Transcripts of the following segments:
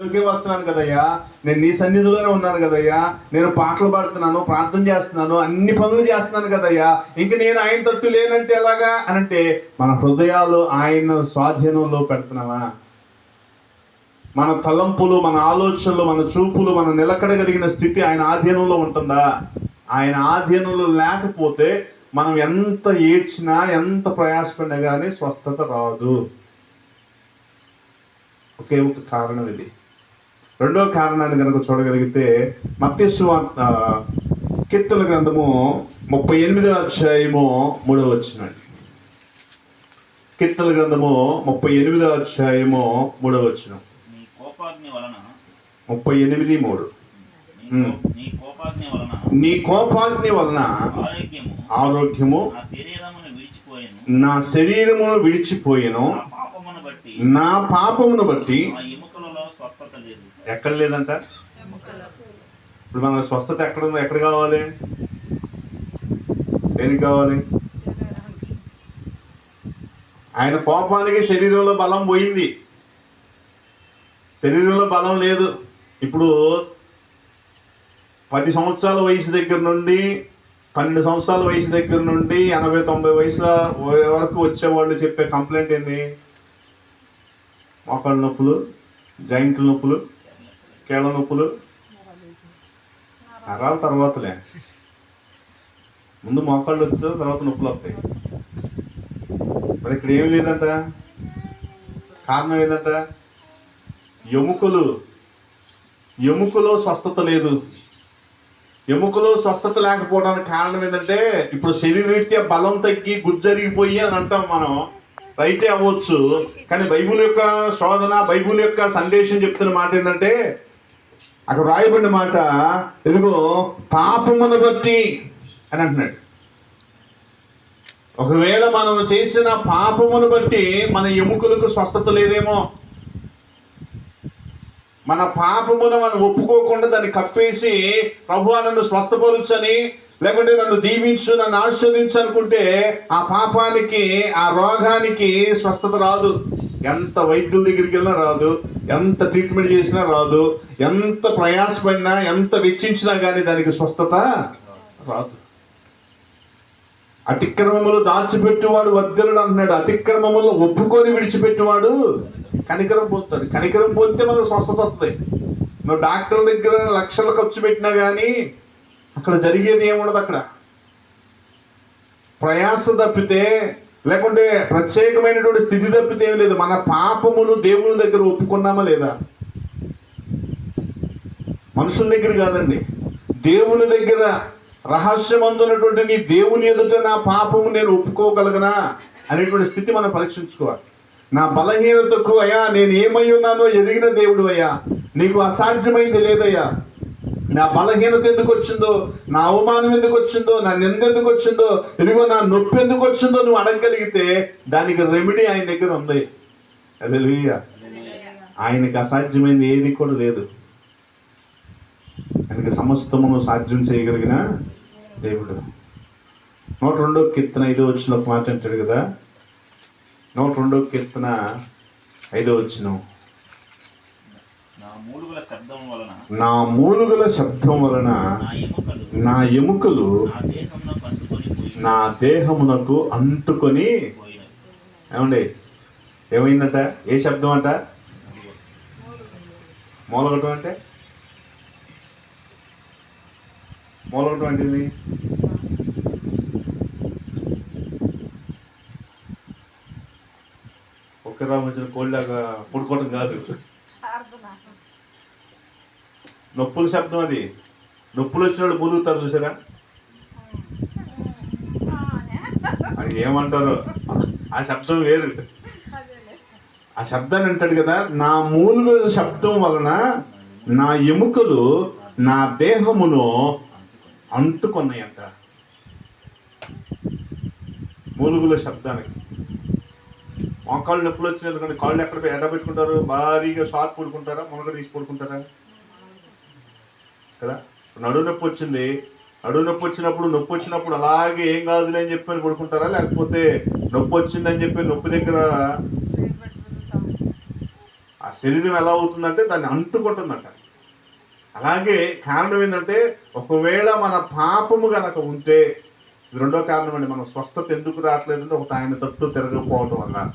ఇక్కడికే వస్తున్నాను కదయ్యా. నేను నీ సన్నిధిలోనే ఉన్నాను కదయ్యా. నేను పాటలు పాడుతున్నాను ప్రార్థన చేస్తున్నాను అన్ని పనులు చేస్తున్నాను కదయ్యా. ఇంక నేను ఆయన తట్టు లేనంటే ఎలాగా? అని అంటే మన హృదయాలు ఆయన స్వాధీనంలో పెడుతున్నావా? మన తలంపులు మన ఆలోచనలు మన చూపులు మన నిలకడగలిగిన స్థితి ఆయన ఆధీనంలో ఉంటుందా? ఆయన ఆధీనంలో లేకపోతే మనం ఎంత ఏడ్చినా ఎంత ప్రయాసపడినా కానీ స్వస్థత రాదు. ఒకే ఒక కారణం ఇది. రెండో కారణాన్ని కనుక చూడగలిగితే మత్స్సు కీర్తన గ్రంథము ముప్పై ఎనిమిదో అధ్యాయము మూడో వచ్చినండి కీర్తన గ్రంథము ముప్పై ఎనిమిదో అధ్యాయము మూడో వచ్చిన ముప్పై ఎనిమిది మూడు. నీ కోపాగ్ని వలన ఆరోగ్యము నా శరీరమును విడిచిపోయెను. నా పాపమును బట్టి నా పాపమును బట్టి నా ఎముకలలో స్వస్థత లేదు ఎక్కడ లేదంట? ఇప్పుడు మన స్వస్థత ఎక్కడ ఉందో ఎక్కడ కావాలి? దేనికి కావాలి? ఆయన కోపానికి శరీరంలో బలం పోయింది. శరీరంలో బలం లేదు. ఇప్పుడు పది సంవత్సరాల వయసు దగ్గర నుండి పన్నెండు సంవత్సరాల వయసు దగ్గర నుండి ఎనభై తొంభై వయసుల వరకు వచ్చేవాళ్ళు చెప్పే కంప్లైంట్ ఏంది? మోకాళ్ళ నొప్పులు జాయింట్ల నొప్పులు కేళ్ళ నొప్పులు? నరాల తర్వాతలే. ముందు మోకాళ్ళు వస్తే తర్వాత నొప్పులు వస్తాయి. మరి ఇక్కడ ఏం లేదంట? కారణం ఏంటంట ఎముకలు. ఎముకలో స్వస్థత లేదు. ఎముకలో స్వస్థత లేకపోవడానికి కారణం ఏంటంటే ఇప్పుడు శరీరరీత్యా బలం తగ్గి గుజ్జరిగిపోయి అని అంటాం మనం. రైటే అవ్వచ్చు. కానీ బైబుల్ యొక్క శోధన బైబుల్ యొక్క సందేశం చెప్తున్న మాట ఏంటంటే అక్కడ రాయబడిన మాట ఇదిగో పాపమును బట్టి అని అంటున్నాడు. ఒకవేళ మనం చేసిన పాపమును బట్టి మన ఎముకలకు స్వస్థత లేదేమో. మన పాపమును మనం ఒప్పుకోకుండా దాన్ని కప్పేసి ప్రభు నన్ను స్వస్థపరుచని లేకుంటే నన్ను దీవించు నన్ను ఆస్వాదించు అనుకుంటే ఆ పాపానికి ఆ రోగానికి స్వస్థత రాదు. ఎంత వైద్యుల దగ్గరికి వెళ్ళినా రాదు ఎంత ట్రీట్మెంట్ చేసినా రాదు ఎంత ప్రయాసపడినా ఎంత వెచ్చించినా కానీ దానికి స్వస్థత రాదు. అతిక్రమములు దాచిపెట్టువాడు వర్ధనుడు అంటున్నాడు. అతిక్రమములు ఒప్పుకొని విడిచిపెట్టువాడు కనికరం పొందుతాడు కనికరం పొందితే మనకు స్వస్థత వస్తుంది. నువ్వు డాక్టర్ల దగ్గర లక్షలు ఖర్చు పెట్టినా కానీ అక్కడ జరిగేది ఏముండదు అక్కడ. ప్రయాస తప్పితే లేకుంటే ప్రత్యేకమైనటువంటి స్థితి తప్పితే ఏం లేదు. మన పాపమును దేవుని దగ్గర ఒప్పుకున్నామా లేదా? మనుషుల దగ్గర కాదండి. దేవుని దగ్గర రహస్యమందున్నటువంటి నీ దేవుని ఎదుట నా పాపము నేను ఒప్పుకోగలగనా అనేటువంటి స్థితి మనం పరీక్షించుకోవాలి. నా బలహీనతకు అయ్యా నేను ఏమై ఉన్నానో ఎదిగిన దేవుడు అయ్యా నీకు అసాధ్యమైంది లేదయ్యా. నా బలహీనత ఎందుకు వచ్చిందో నా అవమానం ఎందుకు వచ్చిందో నా నింద ఎందుకు వచ్చిందో ఇదిగో నా నొప్పి ఎందుకు వచ్చిందో నువ్వు అడగగలిగితే దానికి రెమెడీ ఆయన దగ్గర ఉంది. హల్లెలూయా ఆయనకి అసాధ్యమైంది ఏది కూడా లేదు. ఆయనకి సమస్తమును సాధ్యం చేయగలిగిన దేవుడు. నూట రెండో కీర్తన ఐదో వచ్చిన ఒక మాట అంటాడు కదా. నూట రెండో కీర్తన ఐదో వచ్చినావు నా మూలుగుల శబ్దం వలన నా ఎముకలు నా దేహమునకు అంటుకొని ఏమండి? ఏమైందట? ఏ శబ్దం అంట? మూలగటం అంటే? మూలగటం అంటే ఇది ఒక్కరా వచ్చిన కోళ్ళగా పుడుకోవటం కాదు. నొప్పుల శబ్దం అది. నొప్పులు వచ్చినప్పుడు మూలుగుతారు చూసారా? అది ఏమంటారు? ఆ శబ్దం వేరు. ఆ శబ్దాన్ని అంటాడు కదా నా మూలుగు శబ్దం వలన నా ఎముకలు నా దేహమును అంటుకున్నాయంట. మూలుగుల శబ్దానికి. మోకాళ్ళు నొప్పులు వచ్చినట్టు కాళ్ళు ఎక్కడ ఎడ పెట్టుకుంటారు? భారీగా షాక్ పడుకుంటారా మునగ తీసి పడుకుంటారా? కదా? నడు నొప్పి వచ్చింది. నడువు నొప్పి వచ్చినప్పుడు నొప్పి వచ్చినప్పుడు అలాగే ఏం కాదులే అని చెప్పి పడుకుంటారా? లేకపోతే నొప్పి వచ్చిందని చెప్పి నొప్పి దగ్గర ఆ శరీరం ఎలా అవుతుందంటే దాన్ని అంటుకుంటుందంట. అలాగే కారణం ఏంటంటే ఒకవేళ మన పాపము గనక ఉంటే ఇది రెండో కారణం అండి. మనం స్వస్థత ఎందుకు రావట్లేదంటే ఒకటి ఆయన తట్టు తిరగకపోవటం వల్ల.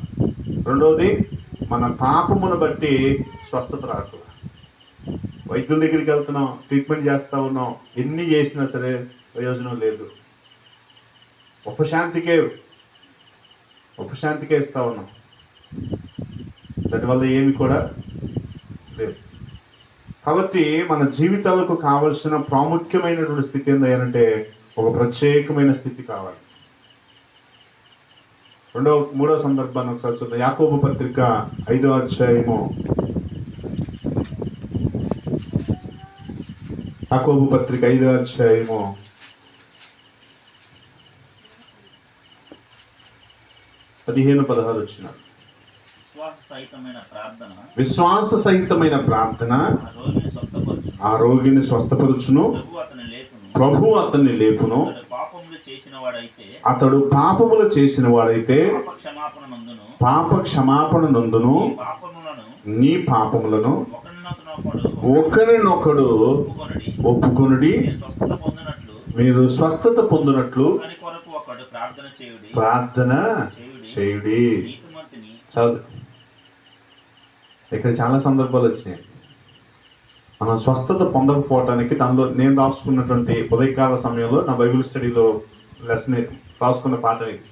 రెండోది మన పాపమును బట్టి స్వస్థత రావట్లేదు వైద్యుల దగ్గరికి వెళ్తున్నాం ట్రీట్మెంట్ చేస్తూ ఉన్నాం. ఎన్ని చేసినా సరే ప్రయోజనం లేదు. ఉపశాంతికే ఉపశాంతికే ఇస్తూ ఉన్నాం. దానివల్ల ఏమి కూడా లేదు. కాబట్టి మన జీవితాలకు కావలసిన ప్రాముఖ్యమైనటువంటి స్థితి ఏంటంటే ఒక ప్రత్యేకమైన స్థితి కావాలి. రెండో మూడో సందర్భాన్ని ఒకసారి చూద్దాం. యాకోబు పత్రిక ఐదో అధ్యాయము యాకోబు పత్రిక ఐదో అధ్యాయము. పదిహేను పదహారు వచ్చిన. విశ్వాస సహితమైన ప్రార్థన. ఆ రోగిని స్వస్థపరచును. ప్రభు అతన్ని లేపును. అతడు పాపములు చేసిన వాడైతే అతడు పాపములు చేసిన వాడైతే పాప క్షమాపణ నందును. నీ పాపములను ఒకరినొకడు ఒప్పుకొనుడి మీరు స్వస్థత పొందినట్లు ప్రార్థన చేయుడి. చదువు. ఇక్కడ చాలా సందర్భాలు వచ్చినాయి. మనం స్వస్థత పొందకపోవటానికి దానిలో నేను రాసుకున్నటువంటి ఉదయకాల సమయంలో నా బైబిల్ స్టడీలో లెసన్ రాసుకున్న పాఠం ఇది.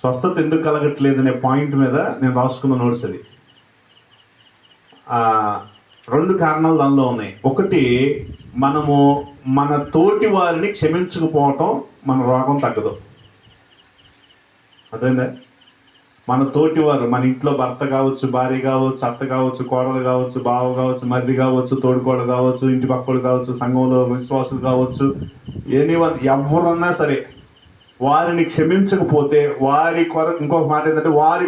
స్వస్థత ఎందుకు కలగట్లేదనే పాయింట్ మీద నేను రాసుకున్న నోట్స్ అది. రెండు కారణాలు దానిలో ఉన్నాయి. ఒకటి మనము మన తోటి వారిని క్షమించకపోవటం మన రోగం తగ్గదు. అదేందా మన తోటివారు మన ఇంట్లో భర్త కావచ్చు భార్య కావచ్చు అత్త కావచ్చు కోడలు కావచ్చు బావ కావచ్చు మరిది కావచ్చు తోడుకోడలు కావచ్చు ఇంటి పక్కలు కావచ్చు సంఘంలో విశ్వాసులు కావచ్చు ఎనీవన్ ఎవరన్నా సరే వారిని క్షమించకపోతే వారి కొరకు ఇంకొక మాట ఏంటంటే వారి